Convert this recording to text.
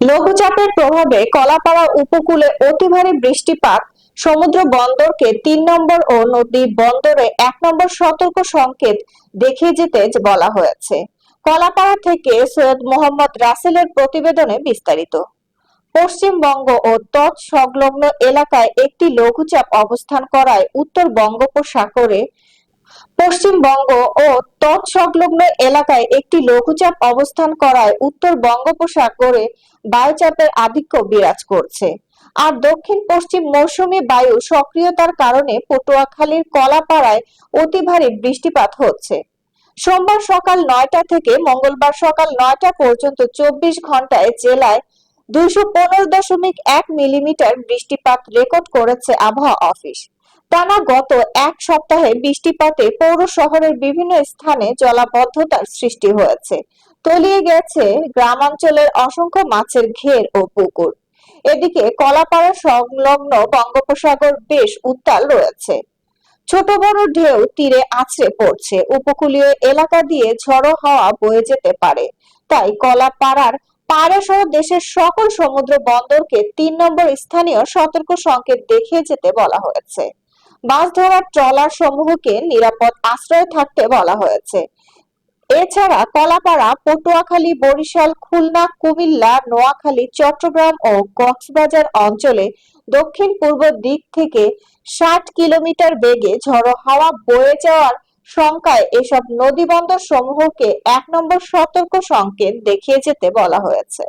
লঘুচাপের প্রভাবে কলাপাড়া উপকূলে অতি ভারী বৃষ্টিপাত সমুদ্র বন্দরকে তিন নম্বর ও নদী বন্দরে এক নম্বর সতর্ক সংকেত দেখিয়ে যেতে বলা হয়েছে। কলাপাড়া থেকে সৈয়দ মোহাম্মদ রাসেলের প্রতিবেদনে বিস্তারিত। পশ্চিমবঙ্গ ও তৎ সংলগ্ন এলাকায় একটি লঘুচাপ অবস্থান করায় উত্তর বঙ্গোপসাগরে পশ্চিমবঙ্গ ও তৎসংলগ্ন এলাকায় একটি লঘুচাপ অবস্থান করায় উত্তর বঙ্গোপসাগরে বায়ুচাপের আধিক্য বিরাজ করছে। আর দক্ষিণ পশ্চিম মৌসুমী বায়ু সক্রিয়তার কারণে পটুয়াখালীর কলাপাড়ায় অতি ভারী বৃষ্টিপাত হচ্ছে। সোমবার সকাল নয়টা থেকে মঙ্গলবার সকাল নয়টা পর্যন্ত চব্বিশ ঘন্টায় জেলায় দুইশো পনেরো দশমিক এক মিলিমিটার বৃষ্টিপাত রেকর্ড করেছে আবহাওয়া অফিস। টানা গত এক সপ্তাহে বৃষ্টিপাতে পৌর শহরের বিভিন্ন স্থানে জলাবদ্ধতার সৃষ্টি হয়েছে। তলিয়ে গেছে গ্রামাঞ্চলের অসংখ্য মাছের ঘের ও পুকুর। এদিকে কলাপাড়া সংলগ্ন বঙ্গোপসাগর বেশ উত্তাল রয়েছে। ছোট বড় ঢেউ তীরে আছড়ে পড়ছে। উপকূলীয় এলাকা দিয়ে ঝড়ো হাওয়া বয়ে যেতে পারে। তাই কলাপাড়ার পাড়া সহ দেশের সকল সমুদ্র বন্দরকে তিন নম্বর স্থানীয় সতর্ক সংকেত দেখিয়ে যেতে বলা হয়েছে। মাছ ধরার ট্রলার সমূহকে নিরাপদ আশ্রয়ে থাকতে বলা হয়েছে। এছাড়া কলাপাড়া, পটুয়াখালী, বরিশাল, খুলনা, কুমিল্লা, নোয়াখালী, চট্টগ্রাম ও কক্সবাজার অঞ্চলে দক্ষিণ পূর্ব দিক থেকে ষাট কিলোমিটার বেগে ঝড়ো হাওয়া বয়ে যাওয়ার শঙ্কায় এসব নদীবন্দর সমূহকে এক নম্বর সতর্ক সংকেত দেখিয়ে যেতে বলা হয়েছে।